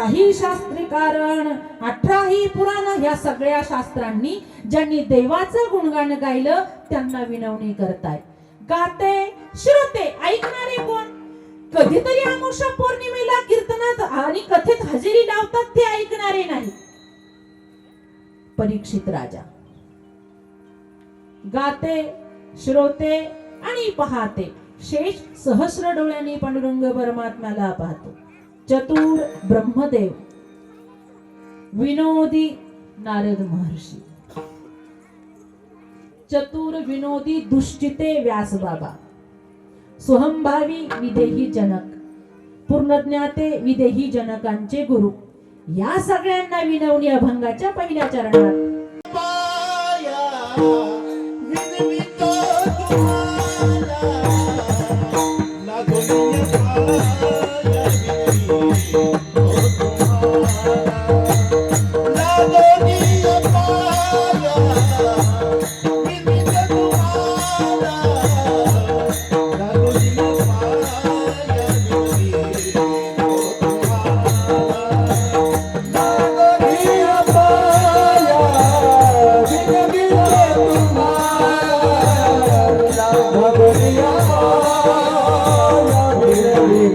अठराही शास्त्री कारण अठराही पुराण या सगळ्या शास्त्रांनी ज्यांनी देवाचं गुणगान गायलं त्यांना विनवणी करताय गाते श्रोते ऐकणारे कोण? कधीतरी अमावस्या पौर्णिमेला कीर्तनात आणि कथेत हजेरी लावतात ते ऐकणारे नाही. परीक्षित राजा. गाते श्रोते आणि पाहते. शेष सहस्र डोळ्यांनी पांडुरंग परमात्म्याला पाहतो. चतुर ब्रह्मदेव. विनोदी नारद महर्षी. चतुर विनोदी दुश्चिते व्यास बाबा. सोहंभावी विदेही जनक. पूर्णज्ञाते विदेही जनकांचे गुरु. या सगळ्यांना विनवणी अभंगाच्या पहिल्या चरणात.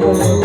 Oh.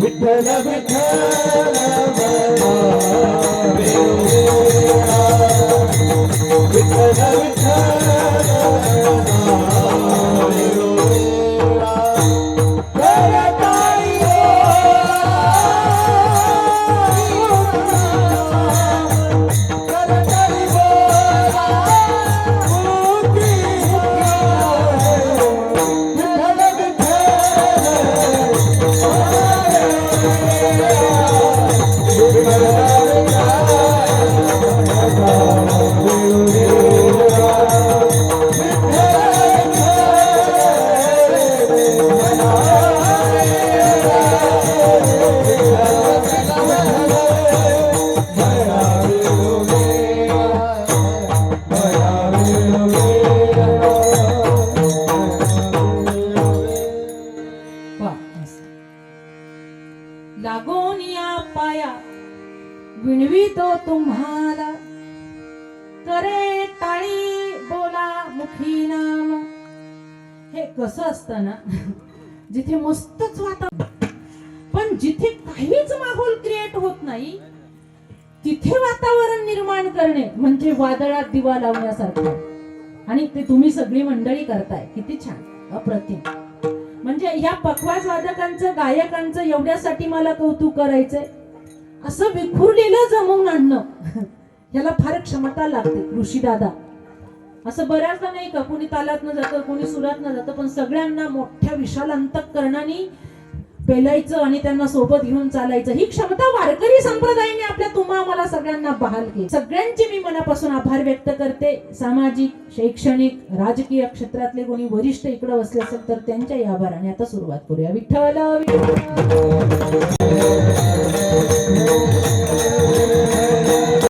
विठ्ठल करकरी बोला विठ्ठल विणवितो तुम्हाला. करे टाळी बोला मुखी नाम. हे कसं असतं ना जिथे मस्तच वातावरण पण जिथे काहीच माहोल क्रिएट होत नाही तिथे वातावरण निर्माण करणे म्हणजे वादळात दिवा लावण्यासारखं. आणि ते तुम्ही सगळी मंडळी करताय. किती छान. अप्रतिम. म्हणजे ह्या पखवाज वादकांचं गायकांचं एवढ्यासाठी मला कौतुक करायचंय. असं विखुरलेलं जमवून आणणं. ह्याला फार क्षमता लागते ऋषी दादा. असं बऱ्याचदा नाही का कोणी तालात न जातं कोणी सुरात न जातं पण सगळ्यांना मोठ्या विशाल अंतकरणाने पेलायचं आणि त्यांना सोबत घेऊन चालायचं. ही क्षमता वारकरी संप्रदायाने आपल्या तुम्हा मला सगळ्यांना बहाल केली. सगळ्यांचे मी मनापासून आभार व्यक्त करते. सामाजिक शैक्षणिक राजकीय क्षेत्रातले कोणी वरिष्ठ इकडे बसले असेल तर त्यांच्याही आभाराने आता सुरुवात करूया. विठ्ठल.